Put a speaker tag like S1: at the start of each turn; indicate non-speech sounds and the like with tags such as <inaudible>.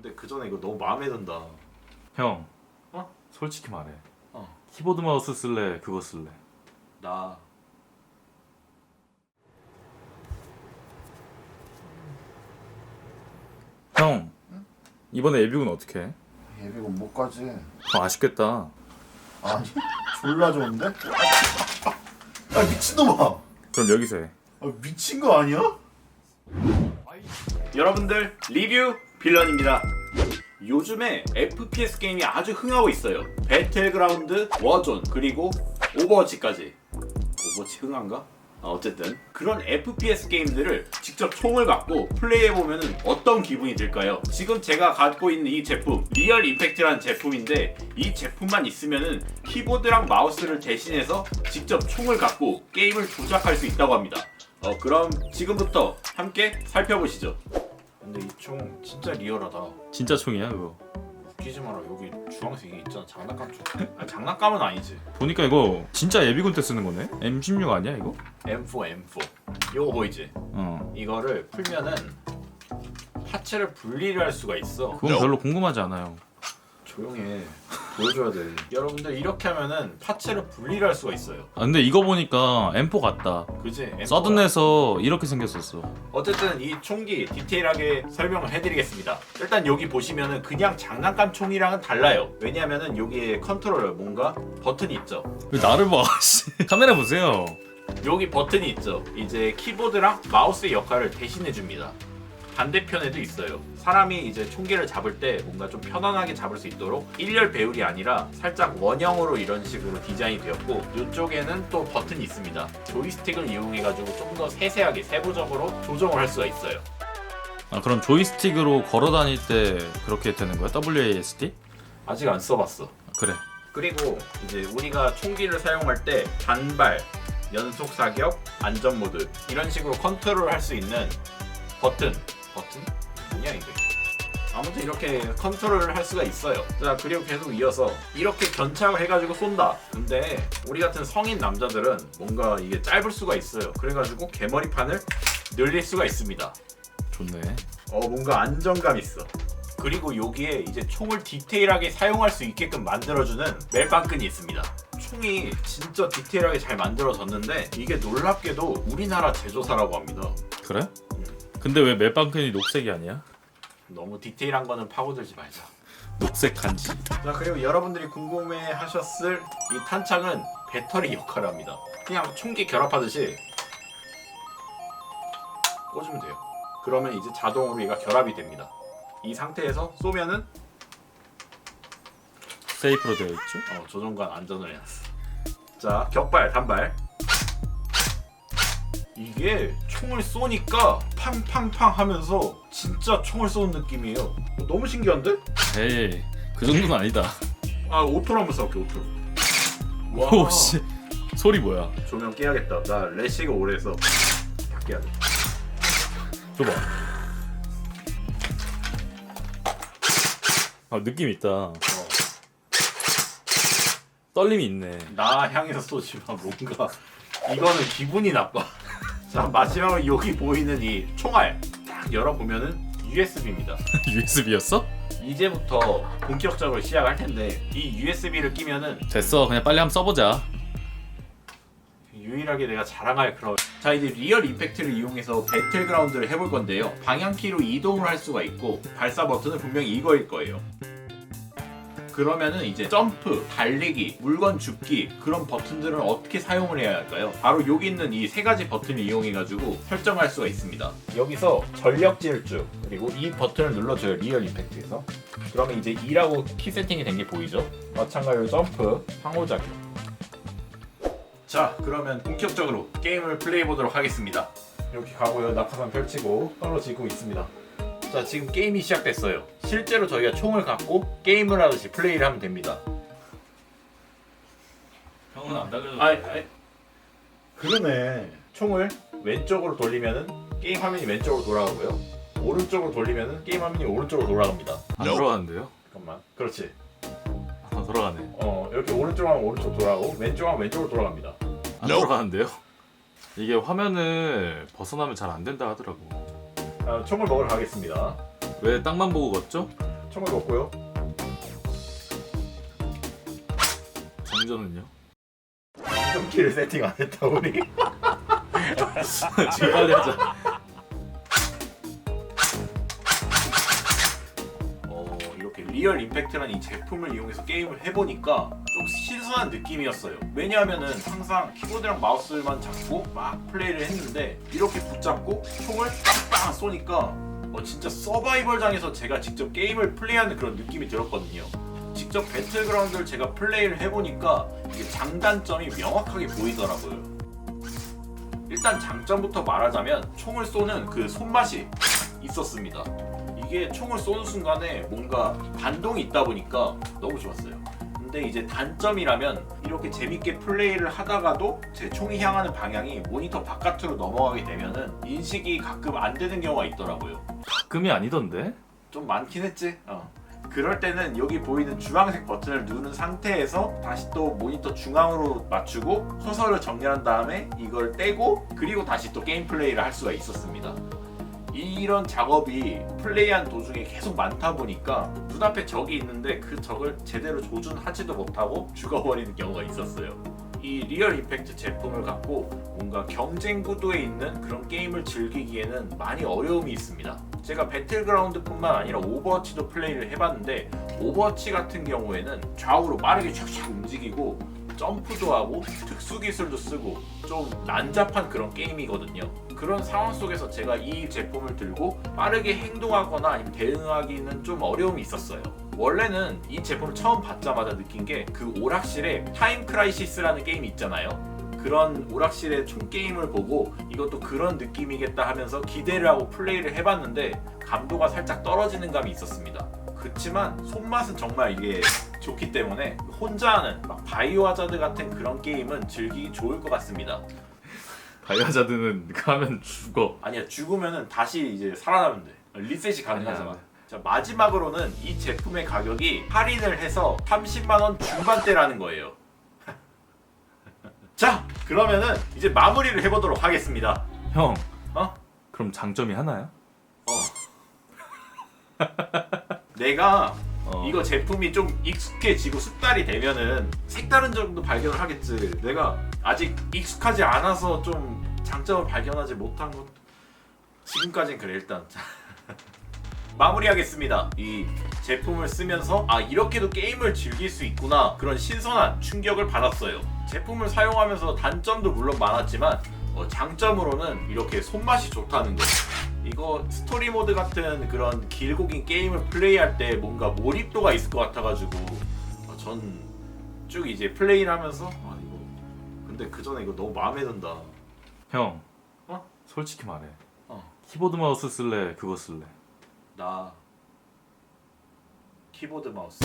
S1: 근데 그 전에 이거 너무 마음에 든다.
S2: 형.
S1: 어?
S2: 솔직히 말해.
S1: 어.
S2: 키보드 마우스 쓸래? 그거 쓸래?
S1: 나
S2: 형. 이번에 예비군 어떻게 해?
S3: 예비군 못 가지.
S2: 아, 아쉽겠다.
S3: 아니 졸라 좋은데? 아 미친놈아.
S2: 그럼 여기서 해.
S3: 아, 미친 거 아니야?
S1: 여러분들 리뷰 빌런입니다. 요즘에 FPS 게임이 아주 흥하고 있어요. 배틀그라운드, 워존 그리고 오버워치까지. 오버워치 흥한가? 아, 어쨌든 그런 FPS 게임들을 직접 총을 갖고 플레이해 보면 어떤 기분이 들까요? 지금 제가 갖고 있는 이 제품 리얼 임팩트라는 제품인데 이 제품만 있으면은 키보드랑 마우스를 대신해서 직접 총을 갖고 게임을 조작할 수 있다고 합니다. 어 그럼 지금부터 함께 살펴보시죠. 근데 이 총 진짜 리얼하다.
S2: 진짜 총이야, 그거.
S1: 웃기지 마라 여기 주황색 이 있잖아 장난감 총. 아, 장난감은 아니지.
S2: 보니까 이거 진짜 예비군 때 쓰는 거네? M16 아니야, 이거?
S1: M4 M4. 이거 보이지?
S2: 어.
S1: 이거를 풀면은 파츠를 분리를 할 수가 있어.
S2: 그건 별로 궁금하지 않아요.
S1: 조용해. 보여줘야 돼. 여러분들 이렇게 하면은 파츠를 분리를 할 수가 있어요.
S2: 아, 근데 이거 보니까 M4 같다.
S1: 그지? M4 가.
S2: 서든에서 이렇게 생겼었어.
S1: 어쨌든 이 총기 디테일하게 설명을 해드리겠습니다. 일단 여기 보시면은 그냥 장난감 총이랑은 달라요. 왜냐면은 여기에 컨트롤러 뭔가 버튼이 있죠.
S2: 왜 나를 봐, <laughs> 씨. 카메라 보세요.
S1: 여기 버튼이 있죠. 이제 키보드랑 마우스의 역할을 대신해 줍니다. 반대편에도 있어요. 사람이 이제 총기를 잡을 때 뭔가 좀 편안하게 잡을 수 있도록 일렬 배율이 아니라 살짝 원형으로 이런 식으로 디자인이 되었고 이쪽에는 또 버튼이 있습니다. 조이스틱을 이용해 가지고 좀 더 세세하게 세부적으로 조정을 할 수가 있어요.
S2: 아, 그럼 조이스틱으로 걸어 다닐 때 그렇게 되는 거야? WASD?
S1: 아직 안 써봤어.
S2: 그래.
S1: 그리고 이제 우리가 총기를 사용할 때 단발, 연속 사격, 안전 모드 이런 식으로 컨트롤 할 수 있는 버튼, 버튼? 뭐냐 이게? 아무튼 이렇게 컨트롤을 할 수가 있어요. 자 그리고 계속 이어서 이렇게 견착을 해가지고 쏜다. 근데 우리 같은 성인 남자들은 뭔가 이게 짧을 수가 있어요. 그래가지고 개머리판을 늘릴 수가 있습니다.
S2: 좋네.
S1: 어 뭔가 안정감 있어. 그리고 여기에 이제 총을 디테일하게 사용할 수 있게끔 만들어주는 멜빵끈이 있습니다. 총이 진짜 디테일하게 잘 만들어졌는데 이게 놀랍게도 우리나라 제조사라고 합니다.
S2: 그래? 근데 왜 멜빵끈이 녹색이 아니야?
S1: 너무 디테일한 거는 파고들지 말자.
S2: 녹색 간지.
S1: 자 그리고 여러분들이 궁금해하셨을 이 탄창은 배터리 역할을 합니다. 그냥 총기 결합하듯이 꽂으면 돼요. 그러면 이제 자동으로 얘가 결합이 됩니다. 이 상태에서 쏘면은
S2: 세이프로 되어 있죠?
S1: 어, 조종관 안전을 해놨어. 자, 격발, 단발. 이게 총을 쏘니까 팡팡팡 하면서 진짜 총을 쏘는 느낌이에요. 어, 너무 신기한데?
S2: 에이, 그 정도는 아니다.
S1: 아, 오토로 한번 쏴볼게, 오토로. 와,
S2: 오, 씨. 소리 뭐야?
S1: 조명 깨야겠다. 나 레시가 오래서 다 깨야 돼.
S2: 줘봐. 아, 느낌 있다.
S1: 어,
S2: 떨림이 있네.
S1: 나 향해서 쏘지만 뭔가 이거는 기분이 나빠. 자, 마지막으로 여기 보이는 이 총알 딱 열어보면은 USB입니다.
S2: USB였어? <laughs>
S1: 이제부터 본격적으로 시작할 텐데 이 USB를 끼면은
S2: 됐어. 그냥 빨리 한번 써보자.
S1: 유일하게 내가 자랑할 그런 자 이제 리얼 임팩트를 이용해서 배틀그라운드를 해볼 건데요 방향키로 이동을 할 수가 있고 발사 버튼은 분명히 이거일 거예요 그러면은 이제 점프, 달리기, 물건 줍기 그런 버튼들은 어떻게 사용을 해야 할까요? 바로 여기 있는 이 세 가지 버튼을 이용해 가지고 설정할 수가 있습니다. 여기서 전력 질주 그리고 이 버튼을 눌러줘요 리얼 임팩트에서. 그러면 이제 2라고 키 세팅이 된 게 보이죠? 마찬가지로 점프, 상호작용. 자 그러면 본격적으로 게임을 플레이해 보도록 하겠습니다. 이렇게 가고요 낙하산 펼치고 떨어지고 있습니다. 자 지금 게임이 시작됐어요. 실제로 저희가 총을 갖고 게임을 하듯이 플레이를 하면 됩니다.
S2: 형은 안 달려줘.
S1: 아이, 아이. 그러네. 총을 왼쪽으로 돌리면은 게임 화면이 왼쪽으로 돌아가고요. 오른쪽으로 돌리면은 게임 화면이 오른쪽으로 돌아갑니다.
S2: 안 돌아가는데요?
S1: 잠깐만. 그렇지.
S2: 안 돌아가네.
S1: 어 이렇게 오른쪽 하면 오른쪽 돌아가고 왼쪽 하면 왼쪽으로 돌아갑니다.
S2: 안 돌아가는데요? 이게 화면을 벗어나면 잘 안 된다 하더라고.
S1: 아, 총을 먹으러 가겠습니다.
S2: 왜 땅만 보고 걷죠?
S1: 총을 먹고요.
S2: 장전은요?
S1: 경기를 세팅 안 했다 우리. <laughs>
S2: 빨리 하자.
S1: 리얼 임팩트라는 이 제품을 이용해서 게임을 해보니까 좀 신선한 느낌이었어요. 왜냐하면은 항상 키보드랑 마우스만 잡고 막 플레이를 했는데 이렇게 붙잡고 총을 빵빵 쏘니까 어, 진짜 서바이벌장에서 제가 직접 게임을 플레이하는 그런 느낌이 들었거든요. 직접 배틀그라운드를 제가 플레이를 해보니까 이게 장단점이 명확하게 보이더라고요. 일단 장점부터 말하자면 총을 쏘는 그 손맛이 있었습니다. 이게 총을 쏘는 순간에 뭔가 반동이 있다 보니까 너무 좋았어요. 근데 이제 단점이라면 이렇게 재밌게 플레이를 하다가도 제 총이 향하는 방향이 모니터 바깥으로 넘어가게 되면은 인식이 가끔 안 되는 경우가 있더라고요.
S2: 가끔이 아니던데?
S1: 좀 많긴 했지. 어. 그럴 때는 여기 보이는 주황색 버튼을 누른 상태에서 다시 또 모니터 중앙으로 맞추고 커서를 정렬한 다음에 이걸 떼고 그리고 다시 또 게임 플레이를 할 수가 있었습니다. 이런 작업이 플레이한 도중에 계속 많다 보니까 눈앞에 적이 있는데 그 적을 제대로 조준하지도 못하고 죽어버리는 경우가 있었어요. 이 리얼 임팩트 제품을 갖고 뭔가 경쟁 구도에 있는 그런 게임을 즐기기에는 많이 어려움이 있습니다. 제가 배틀그라운드뿐만 아니라 오버워치도 플레이를 해봤는데 오버워치 같은 경우에는 좌우로 빠르게 촥촥 움직이고 점프도 하고 특수 기술도 쓰고 좀 난잡한 그런 게임이거든요. 그런 상황 속에서 제가 이 제품을 들고 빠르게 행동하거나 아니면 대응하기는 좀 어려움이 있었어요. 원래는 이 제품을 처음 받자마자 느낀 게 그 오락실에 타임 크라이시스라는 게임이 있잖아요. 그런 오락실의 총 게임을 보고 이것도 그런 느낌이겠다 하면서 기대를 하고 플레이를 해봤는데 감도가 살짝 떨어지는 감이 있었습니다. 그렇지만 손맛은 정말 이게 좋기 때문에 혼자 하는 막 바이오 하자드 같은 그런 게임은 즐기기 좋을 것 같습니다.
S2: 다이아자드는 가면 죽어.
S1: 아니야 죽으면은 다시 이제 살아나면 돼. 리셋이 가능하잖아.
S2: 아니야.
S1: 자 마지막으로는 이 제품의 가격이 할인을 해서 30만 원 중반대라는 거예요. <laughs> 자 그러면은 이제 마무리를 해보도록 하겠습니다.
S2: 형.
S1: 어?
S2: 그럼 장점이 하나야? <laughs>
S1: 내가
S2: 어.
S1: 이거 제품이 좀 익숙해지고 숙달이 되면은 색다른 점도 발견을 하겠지. 내가 아직 익숙하지 않아서 좀 장점을 발견하지 못한 것 지금까지는 그래 일단 <laughs> 마무리하겠습니다. 이 제품을 쓰면서 아 이렇게도 게임을 즐길 수 있구나 그런 신선한 충격을 받았어요. 제품을 사용하면서 단점도 물론 많았지만 어, 장점으로는 이렇게 손맛이 좋다는 거. 이거 스토리 모드 같은 그런 길고 긴 게임을 플레이할 때 뭔가 몰입도가 있을 것 같아가지고 어, 전쭉 이제 플레이를 하면서 아 이거 근데 그 전에 이거 너무 마음에 든다.
S2: 형.
S1: 어?
S2: 솔직히 말해.
S1: 어.
S2: 키보드 마우스 쓸래? 그거 쓸래?
S1: 나 키보드 마우스.